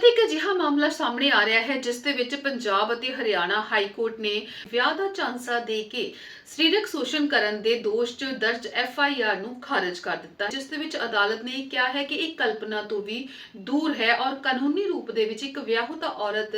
ਜਿੱਥੇ ਇੱਕ ਅਜਿਹਾ ਮਾਮਲਾ ਸਾਹਮਣੇ ਆ ਰਿਹਾ ਹੈ, ਜਿਸ ਦੇ ਵਿੱਚ ਪੰਜਾਬ ਅਤੇ ਹਰਿਆਣਾ ਹਾਈ ਕੋਰਟ ਨੇ ਵਿਆਹ ਦਾ ਚਾਂਸਾ ਦੇ ਕੇ ਸਰੀਰਕ ਸ਼ੋਸ਼ਣ ਕਰਨ ਦੇ ਦੋਸ਼ 'ਚ ਦਰਜ ਐਫ ਆਈ ਆਰ ਨੂੰ ਖਾਰਜ ਕਰ ਦਿੱਤਾ, ਜਿਸ ਦੇ ਵਿੱਚ ਅਦਾਲਤ ਨੇ ਕਿਹਾ ਹੈ ਕਿ ਇਹ ਕਲਪਨਾ ਤੋਂ ਵੀ ਦੂਰ ਹੈ ਔਰ ਕਾਨੂੰਨੀ ਰੂਪ ਦੇ ਵਿੱਚ ਇੱਕ ਵਿਆਹੁਤਾ ਔਰਤ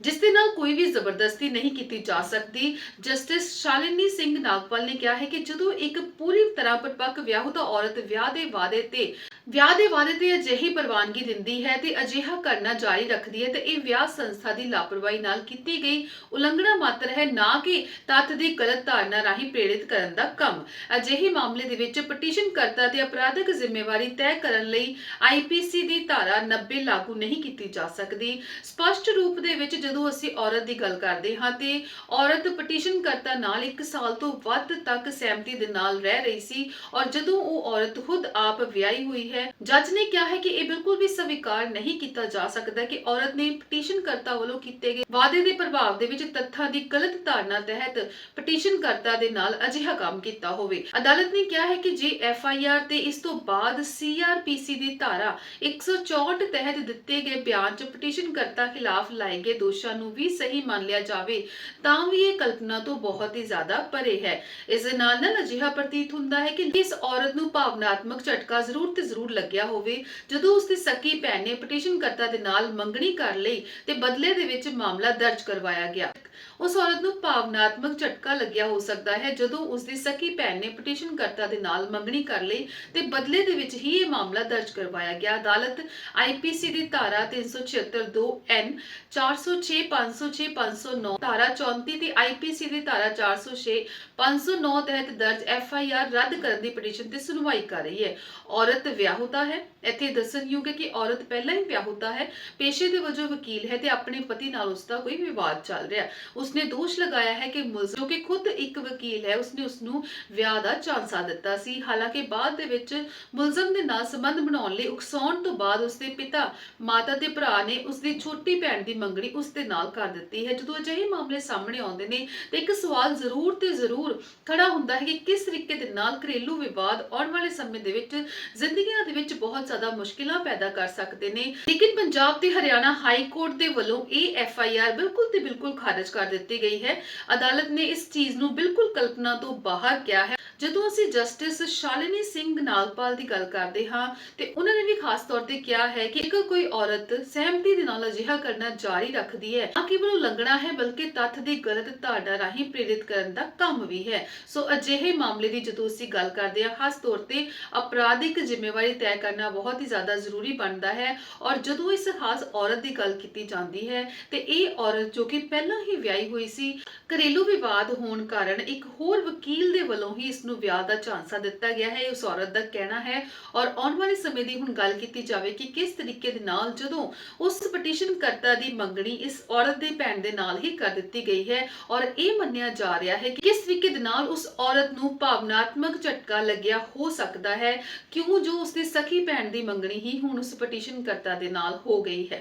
ਜਿਸ ਦੇ ਨਾਲ ਕੋਈ ਵੀ ਜ਼ਬਰਦਸਤੀ ਨਹੀਂ ਕੀਤੀ ਜਾ ਸਕਦੀ। ਜਸਟਿਸ ਸ਼ਾਲਿਨੀ ਸਿੰਘ ਨਾਗਪਾਲ ਨੇ ਕਿਹਾ ਹੈ ਕਿ ਜਦੋਂ ਇੱਕ ਪੂਰੀ ਤਰ੍ਹਾਂ ਪਰਿਪੱਕ ਵਿਆਹੁਤਾ ਔਰਤ ਵਿਆਹ ਦੇ ਵਾਅਦੇ ਤੇ ਵਿਆਹ ਦੇ ਵਾਅਦੇ ਤੇ ਅਜਿਹੀ ਪ੍ਰਵਾਨਗੀ ਦਿੰਦੀ ਹੈ ਤੇ ਅਜਿਹਾ ਕਰਨਾ ਜਾਰੀ ਰੱਖਦੀ ਹੈ ਤੇ ਇਹ ਵਿਆਹ ਸੰਸਥਾ ਦੀ ਲਾਪਰਵਾਹੀ ਨਾਲ ਕੀਤੀ ਗਈ। ਉਲੰਘਣਾ ਮਾਤਰ ਹੈ ਨਾ ਕਿ ਤੱਥ ਦੀ ਗਲਤ ਧਾਰਨਾ ਰਾਹੀਂ ਪ੍ਰੇਰਿਤ ਕਰਨ ਦਾ ਕੰਮ। ਅਜਿਹੇ ਮਾਮਲੇ ਦੇ ਵਿੱਚ ਪਟੀਸ਼ਨ ਕਰਤਾ ਤੇ ਅਪਰਾਧਿਕ ਜ਼ਿੰਮੇਵਾਰੀ ਤੈਅ ਕਰਨ ਲਈ ਆਈਪੀਸੀ ਦੀ ਧਾਰਾ 90 ਲਾਗੂ ਨਹੀਂ ਕੀਤੀ ਜਾ ਸਕਦੀ। ਸਪਸ਼ਟ ਰੂਪ ਦੇ ਵਿੱਚ ਜਦੋਂ ਅਸੀਂ ਔਰਤ ਦੀ ਗੱਲ ਕਰਦੇ ਹਾਂ ਤੇ ਔਰਤ ਪਟੀਸ਼ਨ ਕਰਤਾ ਨਾਲ 1 ਸਾਲ ਤੋਂ ਵੱਧ ਤੱਕ ਸਹਿਮਤੀ ਦੇ ਨਾਲ ਰਹਿ ਰਹੀ ਸੀ ਔਰ ਜਦੋਂ ਉਹ ਔਰਤ ਖੁਦ ਆਪ ਵਿਆਹੀ ਹੋਈ ਹੈ, ਜੱਜ ਨੇ ਕਿਹਾ ਹੈ ਕਿ ਇਹ ਬਿਲਕੁਲ ਵੀ ਸਵੀਕਾਰ ਨਹੀਂ ਕੀਤਾ ਜਾ ਸਕਦਾ। ਕਿ ਔਰਤ ਨੇ ਪਟੀਸ਼ਨ ਕਰਤਾ ਵੱਲੋਂ ਕੀਤੇ ਗਏ ਵਾਅਦੇ ਦੇ ਪ੍ਰਭਾਵ ਦੇ ਵਿੱਚ ਤੱਥਾਂ ਦੀ ਗਲਤ ਧਾਰਨਾ ਤਹਿਤ ਪਟੀਸ਼ਨ ਕਰਤਾ ਦੇ ਨਾਲ ਅਜਿਹਾ ਕੰਮ ਕੀਤਾ ਹੋਵੇ। ਅਦਾਲਤ ਨੇ ਕਿਹਾ ਹੈ ਕਿ ਜੇ ਐਫ ਆਈ ਆਰ ਤੇ ਇਸ ਤੋਂ ਬਾਅਦ ਸੀ ਆਰ ਪੀ ਸੀ ਦੀ ਧਾਰਾ 164 ਤਹਿਤ ਦਿੱਤੇ ਗਏ ਬਿਆਨ 'ਚ ਪਟੀਸ਼ਨ ਕਰਤਾ ਖਿਲਾਫ ਲਾਏ ਗਏ ਦੋਸ਼ਾਂ ਨੂੰ ਵੀ ਸਹੀ ਮੰਨ ਲਿਆ ਜਾਵੇ, ਤਾਂ ਵੀ ਇਹ ਕਲਪਨਾ ਤੋਂ ਬਹੁਤ ਹੀ ਜ਼ਿਆਦਾ ਪਰੇ ਹੈ। ਇਸ ਦੇ ਨਾਲ ਨਾਲ ਅਜਿਹਾ ਪ੍ਰਤੀਤ ਹੁੰਦਾ ਹੈ ਕਿ ਇਸ ਔਰਤ ਨੂੰ ਭਾਵਨਾਤਮਕ ਝਟਕਾ ਜ਼ਰੂਰ ਤੇ ਜ਼ਰੂਰ ਲੱਗਿਆ ਹੋਵੇ, ਜਦੋਂ ਉਸ ਦੀ ਸਕੀ ਭੈਣ ਨੇ ਪਟੀਸ਼ਨ ਕਰਤਾ ਦੇ ਨਾਲ ਮੰਗਣੀ ਕਰ ਲਈ ਤੇ ਬਦਲੇ ਦੇ ਵਿੱਚ ਮਾਮਲਾ ਦਰਜ ਕਰਵਾਇਆ ਗਿਆ। ਉਸ ਔਰਤ ਨੂੰ ਭਾਵਨਾਤਮਕ ਝਟਕਾ ਲੱਗਿਆ ਹੋ ਸਕਦਾ ਹੈ ਜਦੋਂ ਉਸ ਦੀ ਸਕੀ ਭੈਣ ਨੇ ਪਟੀਸ਼ਨ ਕਰਤਾ ਦੇ ਨਾਲ ਮੰਗਣੀ ਕਰ ਲਈ ਤੇ ਬਦਲੇ ਦੇ ਵਿੱਚ ਹੀ ਇਹ ਮਾਮਲਾ ਦਰਜ ਕਰਵਾਇਆ ਗਿਆ। ਅਦਾਲਤ ਆਈਪੀਸੀ ਦੀ ਧਾਰਾ 376 2 ਐਨ 406 506 509 ਧਾਰਾ 34 ਤੇ ਆਈਪੀਸੀ ਦੀ ਧਾਰਾ 406 509 ਤਹਿਤ ਦਰਜ ਐਫ ਆਈ ਆਰ ਰੱਦ ਕਰਨ ਦੀ ਪਟੀਸ਼ਨ ਤੇ ਸੁਣਵਾਈ ਕਰ ਰਹੀ ਹੈ। ਔਰਤ ਵਿਆਹੁਤਾ ਹੈ। ਇੱਥੇ ਦੱਸਣਯੋਗ ਹੈ ਕਿ ਔਰਤ ਪਹਿਲਾਂ ਹੀ ਵਿਆਹੁਤਾ ਹੈ। ਪੇਸ਼ੇ ਦੇ ਵਜੋਂ ਵਕੀਲ ਹੈ ਤੇ ਆਪਣੇ ਪਤੀ ਨਾਲ ਉਸ ਦਾ ਕੋਈ ਵਿਵਾਦ ਚੱਲ ਰਿਹਾ ਹੈ। ਉਸਨੇ ਦੋਸ਼ ਲਗਾਇਆ ਹੈ ਕਿ ਮੁਲਜ਼ਮ ਜੋ ਕਿ ਖੁਦ ਇੱਕ ਵਕੀਲ ਹੈ, ਉਸਨੇ ਉਸ ਨੂੰ ਵਿਆਹ ਦਾ ਚਾਂਸਾ ਦਿੱਤਾ ਸੀ। ਹਾਲਾਂਕਿ ਬਾਅਦ ਦੇ ਵਿੱਚ ਮੁਲਜ਼ਮ ਦੇ ਨਾਲ ਸੰਬੰਧ ਬਣਾਉਣ ਲਈ ਉਕਸਾਉਣ ਤੋਂ ਬਾਅਦ ਉਸਦੇ ਪਿਤਾ, ਮਾਤਾ ਤੇ ਭਰਾ ਨੇ ਉਸਦੀ ਛੋਟੀ ਭੈਣ ਦੀ ਮੰਗਣੀ ਉਸ ਦੇ ਨਾਲ ਕਰ ਦਿੱਤੀ ਹੈ। ਜਦੋਂ ਅਜਿਹੇ ਮਾਮਲੇ ਸਾਹਮਣੇ ਆਉਂਦੇ ਨੇ ਤੇ ਇੱਕ ਸਵਾਲ ਜ਼ਰੂਰ ਤੇ ਜ਼ਰੂਰ ਖੜਾ ਹੁੰਦਾ ਹੈ ਕਿ ਕਿਸ ਤਰੀਕੇ ਦੇ ਨਾਲ ਘਰੇਲੂ ਵਿਵਾਦ ਆਉਣ ਵਾਲੇ ਸਮੇਂ ਦੇ ਵਿੱਚ ਜ਼ਿੰਦਗੀਆਂ ਦੇ ਵਿੱਚ ਬਹੁਤ ਜ਼ਿਆਦਾ ਮੁਸ਼ਕਿਲਾਂ ਪੈਦਾ ਕਰ ਸਕਦੇ ਨੇ। ਲੇਕਿਨ ਪੰਜਾਬ ਤੇ ਹਰਿਆਣਾ ਹਾਈ ਕੋਰਟ ਦੇ ਵੱਲੋਂ ਇਹ ਐਫ ਆਈ ਆਰ ਬਿਲਕੁਲ ਤੇ ਬਿਲਕੁਲ ਖਾਰਜ ਕਰ ਦਿੱਤੀ ਗਈ ਹੈ। ਅਦਾਲਤ ਨੇ ਇਸ ਚੀਜ਼ ਨੂੰ ਬਿਲਕੁਲ ਕਲਪਨਾ ਤੋਂ ਬਾਹਰ ਕਿਹਾ ਹੈ। ਜਦੋਂ ਅਸੀਂ ਜਸਟਿਸ ਸ਼ਾਲਿਨੀ ਸਿੰਘ ਨਾਗਪਾਲ ਦੀ ਗੱਲ ਕਰਦੇ ਹਾਂ, ਤੇ ਉਹਨਾਂ ਨੇ ਵੀ ਖਾਸ ਤੌਰ ਤੇ ਕਿਹਾ ਹੈ ਕਿ ਇੱਕ ਕੋਈ ਔਰਤ ਸਹਿਮਤੀ ਦੇ ਨਾਲ ਅਜਿਹਾ ਕਰਨਾ ਜਾਰੀ ਰੱਖਦੀ ਹੈ, ਨਾ ਕੇਵਲ ਉਲੰਘਣਾ ਹੈ, ਬਲਕਿ ਤੱਥ ਦੀ ਗਲਤ ਧਾਰਨਾ ਰਾਹੀਂ ਪ੍ਰੇਰਿਤ ਕਰਨ ਦਾ ਕੰਮ ਵੀ ਹੈ। ਸੋ ਅਜਿਹੇ ਮਾਮਲੇ ਦੀ ਜਦੋਂ ਅਸੀਂ ਗੱਲ ਕਰਦੇ ਹਾਂ, ਖਾਸ ਤੌਰ ਤੇ ਅਪਰਾਧਿਕ ਜ਼ਿੰਮੇਵਾਰੀ ਤੈਅ ਕਰਨਾ ਬਹੁਤ ਹੀ ਜ਼ਿਆਦਾ ਜ਼ਰੂਰੀ ਬਣਦਾ ਹੈ। ਔਰ ਜਦੋਂ ਇਸ ਖਾਸ ਔਰਤ ਦੀ ਗੱਲ ਕੀਤੀ ਜਾਂਦੀ ਹੈ ਤੇ ਇਹ ਔਰਤ ਜੋ ਕਿ ਪਹਿਲਾਂ ਹੀ ਵਿਆਹੀ ਹੋਈ ਸੀ, ਘਰੇਲੂ ਵਿਵਾਦ ਹੋਣ ਕਾਰਨ ਇੱਕ ਹੋਰ ਵਕੀਲ ਦੇ ਵੱਲੋਂ ਹੀ ਇਸ ਨੂੰ ਵਿਆਹ ਦਾ ਝਾਂਸਾ ਦਿੱਤਾ ਗਿਆ ਹੈ। ਇਹ ਉਸ ਔਰਤ ਦਾ ਕਹਿਣਾ ਹੈ ਔਰ ਆਉਣ ਵਾਲੇ ਸਮੇਂ ਦੀ ਹੁਣ ਗੱਲ ਕੀਤੀ ਜਾਵੇ ਕਿ ਕਿਸ ਤਰੀਕੇ ਦੇ ਨਾਲ ਜਦੋਂ ਉਸ ਪਟੀਸ਼ਨ ਕਰਤਾ ਦੀ ਮੰਗਣੀ ਇਸ ਔਰਤ ਦੇ ਭੈਣ ਦੇ ਨਾਲ ਹੀ ਕਰ ਦਿੱਤੀ ਗਈ ਹੈ ਔਰ ਇਹ ਮੰਨਿਆ ਜਾ ਰਿਹਾ ਹੈ ਕਿ ਕਿਸ ਤਰੀਕੇ ਦੇ ਨਾਲ ਉਸ ਔਰਤ ਨੂੰ ਭਾਵਨਾਤਮਕ ਝਟਕਾ ਲੱਗਿਆ ਹੋ ਸਕਦਾ ਹੈ, ਕਿਉਂ ਜੋ ਉਸ ਦੀ ਸਖੀ ਭੈਣ ਦੀ ਮੰਗਣੀ ਹੀ ਹੁਣ ਉਸ ਪਟੀਸ਼ਨ ਕਰਤਾ ਦੇ ਨਾਲ ਹੋ ਗਈ ਹੈ